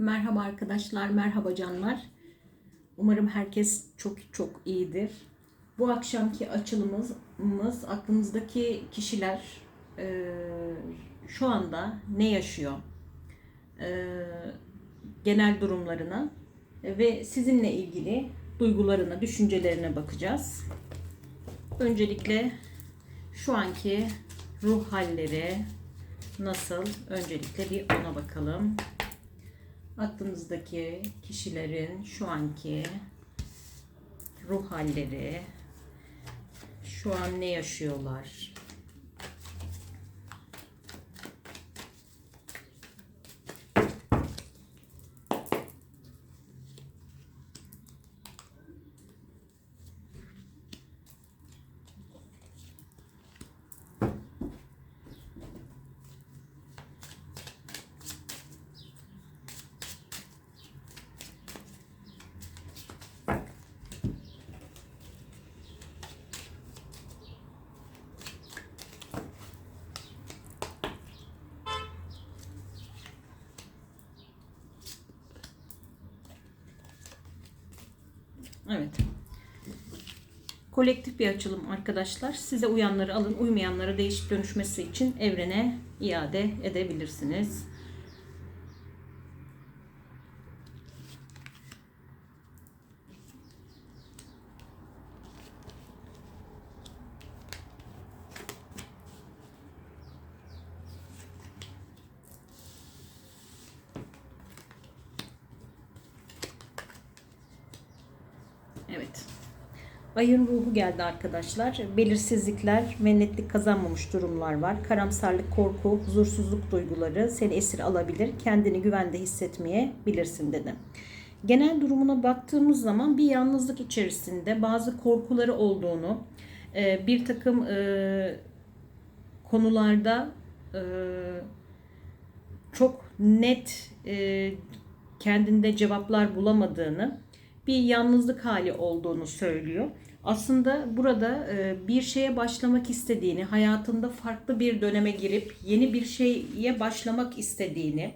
Merhaba arkadaşlar, merhaba canlar. Umarım herkes çok çok iyidir. Bu akşamki açılımımız aklınızdaki kişiler e, şu anda ne yaşıyor? E, genel durumlarına ve sizinle ilgili duygularına, düşüncelerine bakacağız. Öncelikle şu anki ruh halleri nasıl? Öncelikle bir ona bakalım aklınızdaki kişilerin şu anki ruh halleri, şu an ne yaşıyorlar? Evet. Kolektif bir açılım arkadaşlar. Size uyanları alın, uymayanlara değişip dönüşmesi için evrene iade edebilirsiniz. Evet. Ayın ruhu geldi arkadaşlar. Belirsizlikler ve netlik kazanmamış durumlar var. Karamsarlık, korku, huzursuzluk duyguları seni esir alabilir. Kendini güvende hissetmeye bilirsin dedi. Genel durumuna baktığımız zaman bir yalnızlık içerisinde bazı korkuları olduğunu, e, bir takım e, konularda e, çok net kendinde cevaplar bulamadığını, bir yalnızlık hali olduğunu söylüyor. Aslında burada bir şeye başlamak istediğini, hayatında farklı bir döneme girip yeni bir şeye başlamak istediğini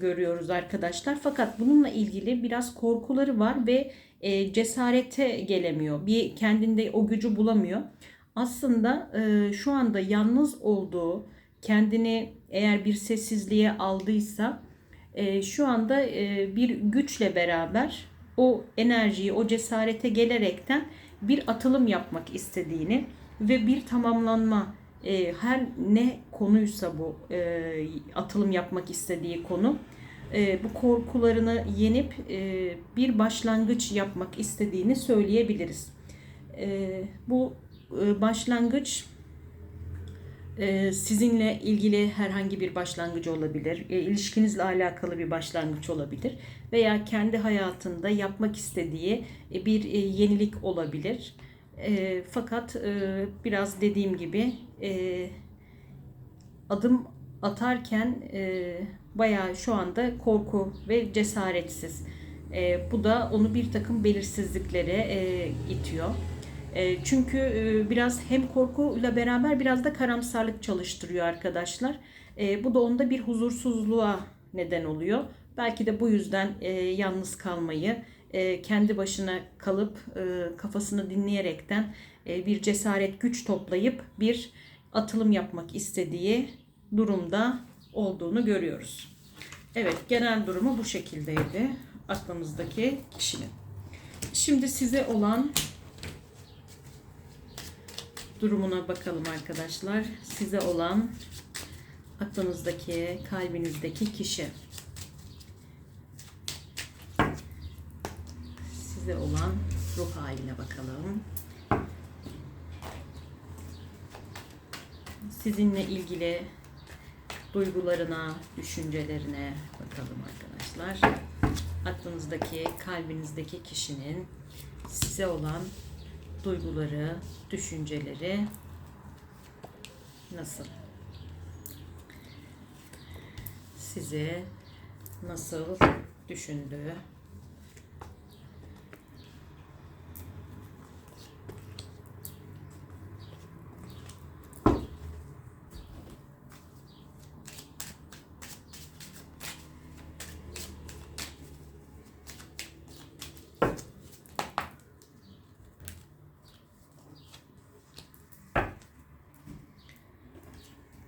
görüyoruz arkadaşlar. Fakat bununla ilgili biraz korkuları var ve cesarete gelemiyor. Bir kendinde o gücü bulamıyor. Aslında şu anda yalnız olduğu, kendini eğer bir sessizliğe aldıysa e, şu anda e, bir güçle beraber o enerjiyi, o cesarete gelerekten bir atılım yapmak istediğini ve bir tamamlanma e, her ne konuysa bu e, atılım yapmak istediği konu bu korkularını yenip bir başlangıç yapmak istediğini söyleyebiliriz. Bu başlangıç sizinle ilgili herhangi bir başlangıcı olabilir, e, ilişkinizle alakalı bir başlangıç olabilir veya kendi hayatında yapmak istediği e, bir e, yenilik olabilir. Fakat biraz dediğim gibi adım atarken bayağı şu anda korku ve cesaretsiz. Bu da onu bir takım belirsizliklere itiyor. E, çünkü e, biraz hem korkuyla beraber biraz da karamsarlık çalıştırıyor arkadaşlar. E, bu da onda bir huzursuzluğa neden oluyor. Belki de bu yüzden yalnız kalmayı, kendi başına kalıp kafasını dinleyerekten bir cesaret güç toplayıp bir atılım yapmak istediği durumda olduğunu görüyoruz. Evet genel durumu bu şekildeydi aklımızdaki kişinin. Şimdi size olan durumuna bakalım arkadaşlar. Size olan aklınızdaki, kalbinizdeki kişi. Size olan ruh haline bakalım. Sizinle ilgili duygularına, düşüncelerine bakalım arkadaşlar. Aklınızdaki, kalbinizdeki kişinin size olan duyguları, düşünceleri nasıl? Sizi nasıl düşündüğü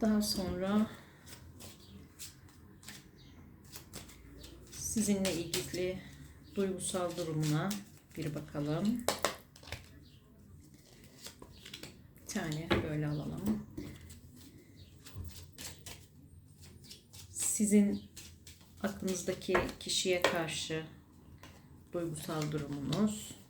Daha sonra sizinle ilgili duygusal durumuna bir bakalım. Bir tane böyle alalım. Sizin aklınızdaki kişiye karşı duygusal durumunuz.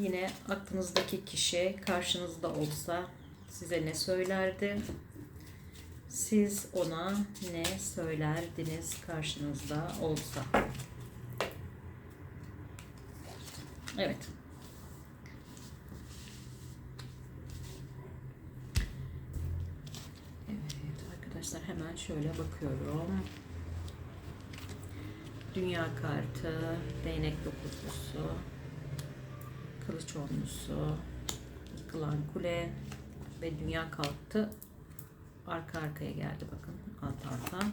Yine aklınızdaki kişi karşınızda olsa size ne söylerdi? Siz ona ne söylerdiniz karşınızda olsa? Evet. Evet arkadaşlar hemen şöyle bakıyorum. Dünya kartı, değnek dokuzlusu, kılıç onlusu, yıkılan kule ve dünya kalktı. Arka arkaya geldi bakın alt alta.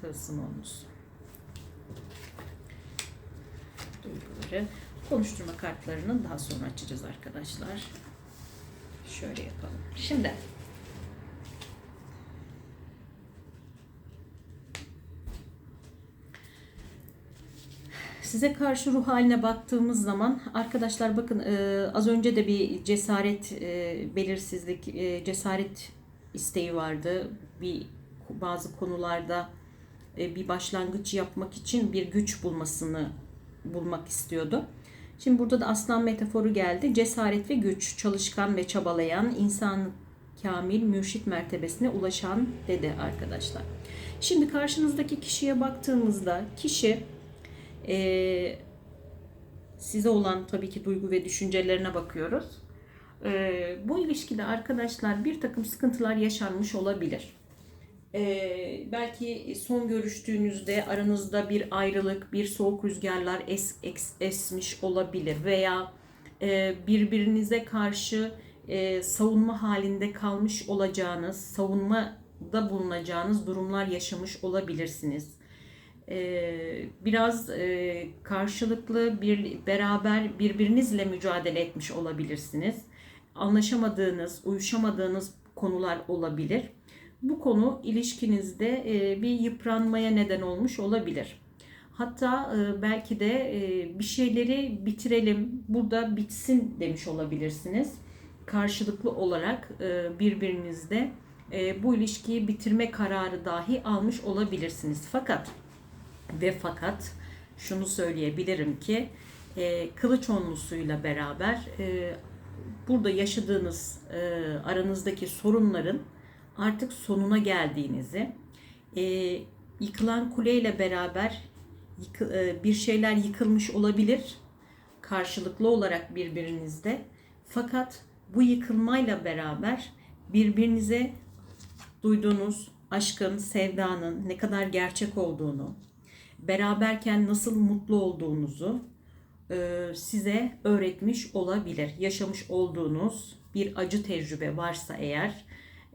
Tılsım onlusu. Duyguları. Konuşturma kartlarını daha sonra açacağız arkadaşlar. Şöyle yapalım. Şimdi size karşı ruh haline baktığımız zaman arkadaşlar bakın e, az önce de bir cesaret e, belirsizlik e, cesaret isteği vardı bir bazı konularda e, bir başlangıç yapmak için bir güç bulmasını bulmak istiyordu. Şimdi burada da aslan metaforu geldi. Cesaret ve güç, çalışkan ve çabalayan, insan kamil, mürşit mertebesine ulaşan dedi arkadaşlar. Şimdi karşınızdaki kişiye baktığımızda kişi e, size olan tabii ki duygu ve düşüncelerine bakıyoruz. E, bu ilişkide arkadaşlar bir takım sıkıntılar yaşanmış olabilir. E, belki son görüştüğünüzde aranızda bir ayrılık, bir soğuk rüzgarlar es, es, esmiş olabilir veya e, birbirinize karşı e, savunma halinde kalmış olacağınız, savunmada bulunacağınız durumlar yaşamış olabilirsiniz biraz e, karşılıklı bir beraber birbirinizle mücadele etmiş olabilirsiniz. Anlaşamadığınız, uyuşamadığınız konular olabilir. Bu konu ilişkinizde e, bir yıpranmaya neden olmuş olabilir. Hatta belki de bir şeyleri bitirelim, burada bitsin demiş olabilirsiniz. Karşılıklı olarak birbirinizde bu ilişkiyi bitirme kararı dahi almış olabilirsiniz. Fakat ve fakat şunu söyleyebilirim ki e, kılıç onlusuyla beraber e, burada yaşadığınız e, aranızdaki sorunların artık sonuna geldiğinizi, e, yıkılan kuleyle beraber yıkı, e, bir şeyler yıkılmış olabilir karşılıklı olarak birbirinizde. Fakat bu yıkılmayla beraber birbirinize duyduğunuz aşkın, sevdanın ne kadar gerçek olduğunu, beraberken nasıl mutlu olduğunuzu e, size öğretmiş olabilir. Yaşamış olduğunuz bir acı tecrübe varsa eğer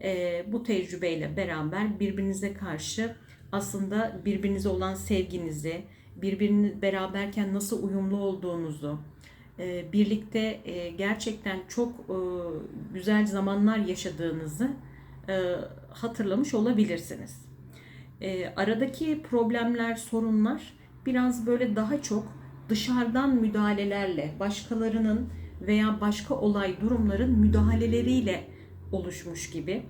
e, bu tecrübeyle beraber birbirinize karşı aslında birbirinize olan sevginizi, birbirini beraberken nasıl uyumlu olduğunuzu, e, birlikte gerçekten çok güzel zamanlar yaşadığınızı hatırlamış olabilirsiniz e, aradaki problemler, sorunlar biraz böyle daha çok dışarıdan müdahalelerle, başkalarının veya başka olay durumların müdahaleleriyle oluşmuş gibi.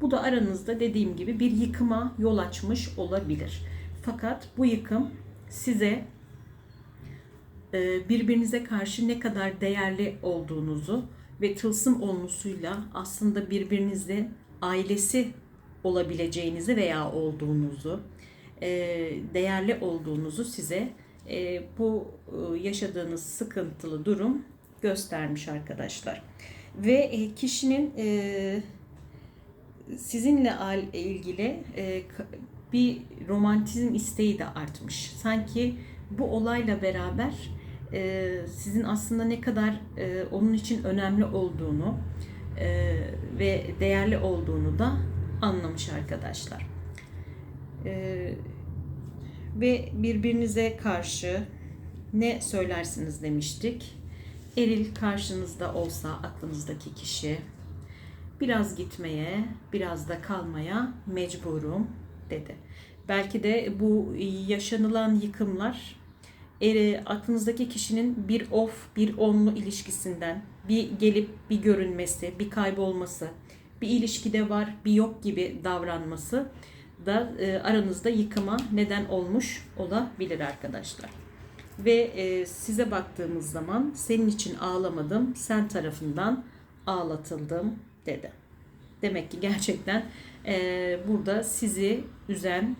Bu da aranızda dediğim gibi bir yıkıma yol açmış olabilir. Fakat bu yıkım size e, birbirinize karşı ne kadar değerli olduğunuzu ve tılsım olmusuyla aslında birbirinize ailesi olabileceğinizi veya olduğunuzu, e, değerli olduğunuzu size e, bu e, yaşadığınız sıkıntılı durum göstermiş arkadaşlar. Ve kişinin sizinle ilgili bir romantizm isteği de artmış. Sanki bu olayla beraber sizin aslında ne kadar onun için önemli olduğunu ve değerli olduğunu da anlamış arkadaşlar. Ee, ve birbirinize karşı ne söylersiniz demiştik. Eril karşınızda olsa aklınızdaki kişi biraz gitmeye, biraz da kalmaya mecburum dedi. Belki de bu yaşanılan yıkımlar e, aklınızdaki kişinin bir off, bir onlu ilişkisinden bir gelip bir görünmesi, bir kaybolması, bir ilişkide var, bir yok gibi davranması da e, aranızda yıkıma neden olmuş olabilir arkadaşlar. Ve e, size baktığımız zaman senin için ağlamadım, sen tarafından ağlatıldım dedi. Demek ki gerçekten e, burada sizi üzen,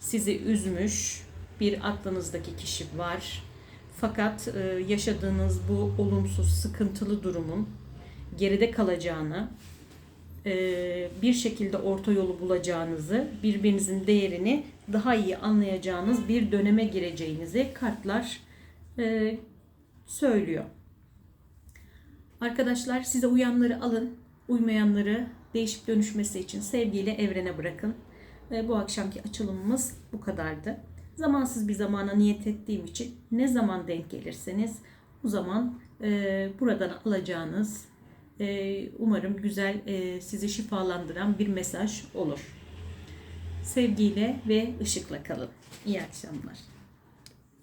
sizi üzmüş bir aklınızdaki kişi var. Fakat e, yaşadığınız bu olumsuz, sıkıntılı durumun geride kalacağını, bir şekilde orta yolu bulacağınızı, birbirinizin değerini daha iyi anlayacağınız bir döneme gireceğinizi kartlar e, söylüyor. Arkadaşlar size uyanları alın, uymayanları değişip dönüşmesi için sevgiyle evrene bırakın. Bu akşamki açılımımız bu kadardı. Zamansız bir zamana niyet ettiğim için ne zaman denk gelirseniz o zaman e, buradan alacağınız e, umarım güzel e, sizi şifalandıran bir mesaj olur. Sevgiyle ve ışıkla kalın. İyi akşamlar.